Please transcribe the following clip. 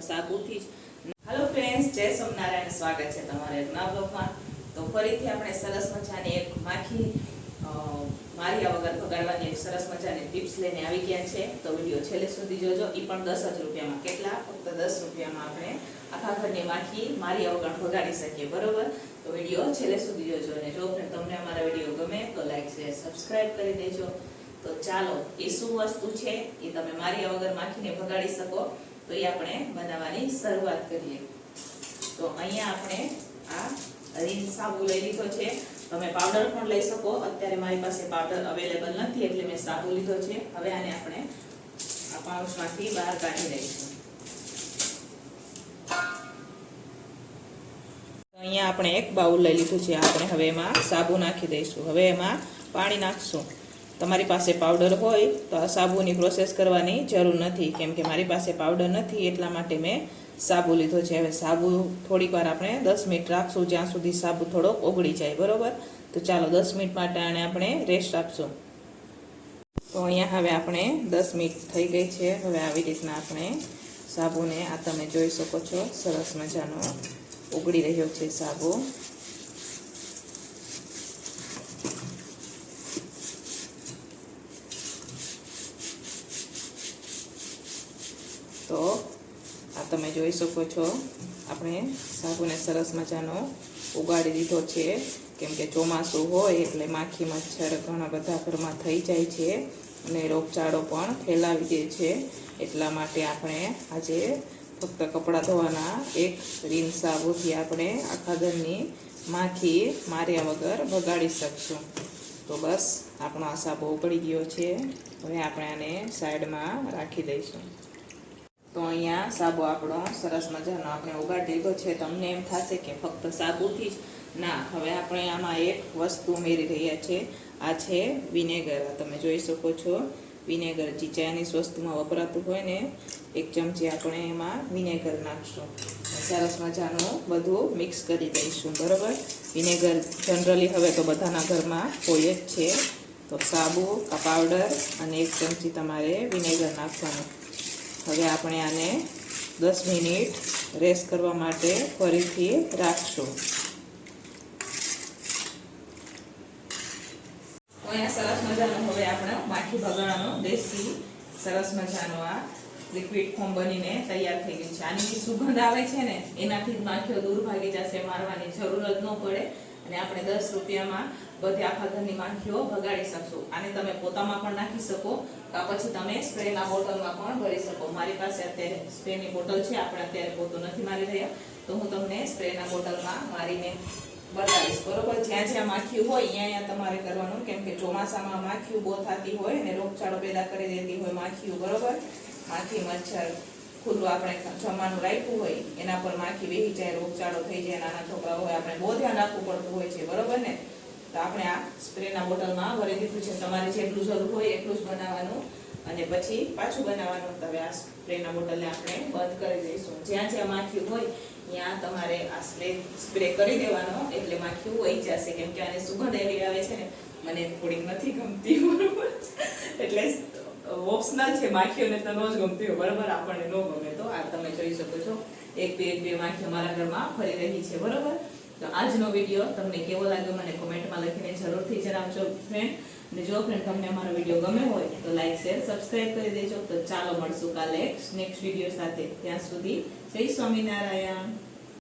સાબુથી જ. હાલો ફ્રેન્ડ્સ જય સોમનારાયણ. સ્વાગત છે તમારે નવા તો ફરીથી આપણે સરસ મજાની એક માખી માર્યા વગર ભગાડવાની એક સરસ મજાની ટિપ્સ લઈને આવી ગયા છે. તો વીડિયો છેલ્લે સુધી જોજો. એ પણ દસ જ રૂપિયામાં. કેટલા? ફક્ત દસ રૂપિયામાં આપણે આખા ઘરની માખી માર્યા વગર ભગાડી શકીએ. બરોબર? તો વીડિયો છેલ્લે સુધી જોજો. અને જો તમને અમારા વીડિયો ગમે, તો લાઈક શેર સબસ્ક્રાઈબ કરી દેજો. તો ચાલો એ શું વસ્તુ છે? એ તમે માર્યા વગર માખીને ભગાડી શકો. તો એ આપણે બનાવવાની શરૂઆત કરીએ. તો અહીંયા આપણે આ રીન સાબુ લઈ લીધો છે. તમે પાવડર પણ લઈ શકો. અત્યારે મારી પાસે પાવડર અવેલેબલ નથી એટલે મેં સાબુ લીધો છે. હવે આને આપણે આ પાઉચમાંથી બહાર કાઢી લઈશું. અહીંયા આપણે એક બાઉલ લઈ લીધું છે. આપણે હવે એમાં સાબુ નાખી દઈશું. હવે એમાં પાણી નાખશું. તમારી પાસે પાવડર હોય તો આ સાબુની પ્રોસેસ કરવાની જરૂર નથી. કેમ કે મારી પાસે પાવડર નથી, એટલા માટે મેં સાબુ લીધો છે. હવે સાબુ થોડીક વાર આપણે દસ મિનિટ રાખશું, જ્યાં સુધી સાબુ થોડોક ઓગળી જાય, બરાબર? તો ચાલો દસ મિનિટ માટે આને આપણે રેસ્ટ આપશું. તો અહીંયા હવે આપણે દસ મિનિટ થઈ ગઈ છે. હવે આવી રીતના આપણે સાબુને આ તમે જોઈ શકો છો. સરસ મજાનો ઉગડી રહ્યો છે સાબુ તો આ તમે જોઈ શકો છો. આપણે સાબુને સરસ મજાનો ઉગાડી દીધો છે. કેમ કે ચોમાસું હોય એટલે માખી, મચ્છર ઘણા બધા ઘરમાં થઈ જાય છે અને રોગચાળો પણ ફેલાવી દે છે. એટલા માટે આપણે આજે ફક્ત કપડાં ધોવાના એક રીન સાબુથી આપણે આખા ઘરની માખી માર્યા વગર ભગાડી શકશું. તો બસ, આપણો આ સાબુ ઉકળી ગયો છે. હવે આપણે આને સાઈડમાં રાખી દઈશું. તો અહીંયા સાબુ આપણો સરસ મજાનો આપણે ઉગાડી દીધો છે. તમને એમ થશે કે ફક્ત સાબુથી જ. ના, હવે આપણે આમાં એક વસ્તુ ઉમેરી રહ્યા છે. આ છે વિનેગર. તમે જોઈ શકો છો. વિનેગર જે ચાઇનીઝ વસ્તુમાં વપરાતું હોય ને, એક ચમચી આપણે એમાં વિનેગર નાખશું. સરસ મજાનું બધું મિક્સ કરી દઈશું, બરાબર? વિનેગર જનરલી હવે તો બધાના ઘરમાં હોય જ છે. તો સાબુ, પાવડર અને એક ચમચી તમારે વિનેગર નાખવાનું. હવે આપણે આને દસ મિનિટ રેસ્ટ કરવા માટે ફરીથી રાખશું. સરસ મજાનો હવે આપણે માખી ભગાડવાનો દેશી સરસ મજાનો આ લિક્વિડ ફોર્મ બનીને તૈયાર થઈ ગયું છે. આની સુગંધ આવે છે ને, એનાથી માખીઓ દૂર ભાગી જશે, મારવાની જરૂર જ ન પડે. અને આપણે દસ રૂપિયામાં બધી આખા ઘરની માખીઓ ભગાડી શકશું. આને તમે પોતામાં પણ નાખી શકો, કા પછી તમે સ્પ્રેના બોટલમાં પણ ભરી શકો. મારી પાસે અત્યારે સ્પ્રેની બોટલ છે, આપણે અત્યારે પોતું નથી મારી રહ્યા. તો હું તમને સ્પ્રેના બોટલમાં મારીને બતાવીશ. બરોબર? જ્યાં જ્યાં માખીઓ હોય, ત્યાં ત્યાં તમારે કરવાનું. કેમ કે ચોમાસામાં માખીઓ બહુ થતી હોય અને રોગચાળો પેદા કરી દેતી હોય માખીઓ બરોબર? માખી મચ્છર ખુલ્લું આપણે જમવાનું રાખ્યું હોય, એના પર માખી વેહી જાય, રોગચાળો થઈ જાય, નાના છોકરા હોય, આપણે બહુ ધ્યાન રાખવું પડતું હોય છે, બરોબર ને? તો આપણે આ સ્પ્રેના બોટલમાં ભરી દીધું છે. તમારે જેટલું જરૂર હોય એટલું જ બનાવવાનું. અને પછી પાછું બનાવવાનું. તમે આ સ્પ્રેના બોટલને આપણે બંધ કરી દઈશું. જ્યાં જ્યાં માખી હોય, ત્યાં તમારે આ સ્પ્રે સ્પ્રે કરી દેવાનો. એટલે માખી વહી જશે. કેમ કે આને સુગંધ એવી આવે છે ને, મને થોડીક નથી ગમતી, બરોબર? ઓપ્શનલ છે માખીઓને તો ન જ ગમતી હોય, બરોબર? આપણને ન ગમે તો આ તમે જોઈ શકો છો. એક બે એક બે માખી અમારા ઘરમાં ફરી રહી છે, બરાબર? તો આજનો વીડિયો તમને કેવો લાગ્યો મને કોમેન્ટમાં લખીને જરૂરથી જણાવજો ફ્રેન્ડ અને જો ફ્રેન્ડ તમને અમારો વીડિયો ગમે હોય, તો લાઈક શેર સબસ્ક્રાઇબ કરી દેજો. તો ચાલો મળશું કાલે નેક્સ્ટ વીડિયો સાથે. ત્યાં સુધી જય સ્વામિનારાયણ.